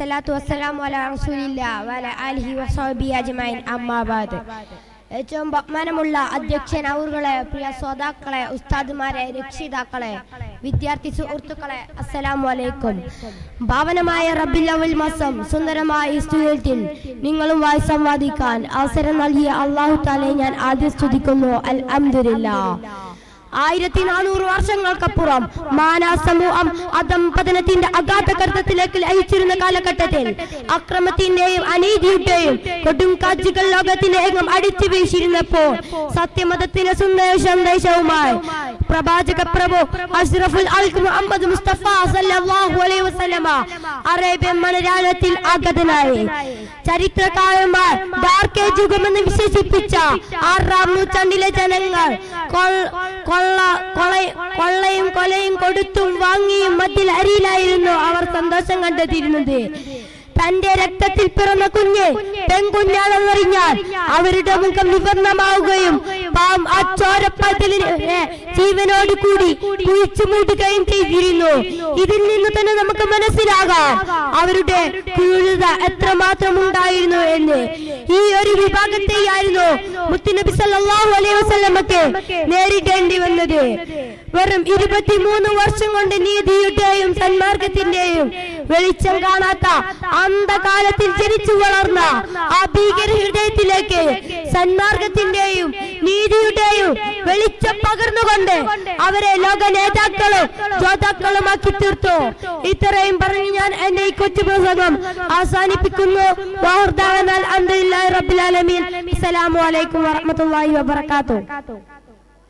അസ്സലാത്തു വസ്സലാം വല റസൂലില്ലാ വഅല ആലിഹി വസഹബിഹി അജ്മഈൻ. അമ്മാ ബഅദ് ഏറ്റവും ബഹുമാനമുള്ള അധ്യക്ഷൻ അവറുകളെ പ്രിയ ശ്രോതാക്കളെ ഉസ്താദുമാരെ രക്ഷിതാക്കളെ വിദ്യാർത്ഥി സുഹൃത്തുക്കളെ അസ്സലാമു അലൈക്കും. ഭാവനമായ റബ്ബിൽ അവൽ മാസം സുന്ദരമായ നിങ്ങളും നിങ്ങളുമായി സംവാദിക്കാൻ അവസരം നൽകിയ അള്ളാഹു താലെ ഞാൻ ആദ്യം സ്തുതിക്കുന്നു. അൽ ആയിരത്തി നാനൂറ് വർഷങ്ങൾക്കപ്പുറം മാനാ സമൂഹം അധംപതനത്തിന്റെ അഗാധകർത്തത്തിലേക്ക് ലയിച്ചിരുന്ന കാലഘട്ടത്തിൽ അക്രമത്തിന്റെയും അനീതിയുടെയും കൊടും കാജുകൾ ലോകത്തിലേക്കും അടിച്ചു വീശിരുന്നപ്പോൾ സത്യമതത്തിന്റെ സുന്ദര സന്ദേശവുമായി പ്രവാചക പ്രഭു അഷ്റഫുൽ മുഹമ്മദ് മുസ്തഫ സല്ലല്ലാഹു അലൈഹി വസല്ലമ അറേബ്യൻ മണരാളത്തിൽ ആഗതനായി. ചരിത്രകാരന്മാർ ഡാർക്ക് യുഗമെന്ന് വിശേഷിപ്പിച്ച ആറാം നൂറ്റാണ്ടിലെ ജനങ്ങൾ കൊള്ള കൊള- കൊള്ളയും കൊലയും കൊടുത്തും വാങ്ങിയും മറ്റിൽ അരിയിലായിരുന്നു അവർ സന്തോഷം കണ്ടെത്തിയിരുന്നത്. തന്റെ രക്തത്തിൽ പിറന്ന കുഞ്ഞ് പെൺകുഞ്ഞാണെന്നറിഞ്ഞാൽ അവരുടെ മുഖം വിവർണമാവുകയും പാം ജീവനോട് കൂടി കുഴിച്ചു ചെയ്തിരുന്നു. ഇതിൽ നിന്ന് തന്നെ നമുക്ക് മനസ്സിലാകാം അവരുടെ ക്രൂരത എത്രമാത്രം ഉണ്ടായിരുന്നു എന്ന്. ഈ ഒരു വിഭാഗത്തെയായിരുന്നു മുത്തുനബി സല്ലല്ലാഹു അലൈഹി വസല്ലമക്ക് നേരിടേണ്ടി വന്നത്. വെറും ഇരുപത്തിമൂന്ന് വർഷം കൊണ്ട് നീതിയുടെയും സന്മാർഗത്തിന്റെയും വെളിച്ചം കാണാത്ത അന്ധകാലത്തിൽ ജനിച്ചു വളർന്ന ആ ഭീകര ഹൃദയത്തിലേക്ക് സന്മാർഗത്തിന്റെയും നീതിയുടെയും വെളിച്ചം പകർന്നുകൊണ്ട് അവരെ ലോക നേതാക്കളും ജോതാക്കളുമാക്കി തീർത്തു. ഇത്രയും പറഞ്ഞ് ഞാൻ എന്റെ ഈ കൊച്ചു പ്രസംഗം അവസാനിപ്പിക്കുന്നു. റബ്ബിൽ ആലമീൻ. അസ്സലാമു അലൈക്കും വബറകാതുഹു.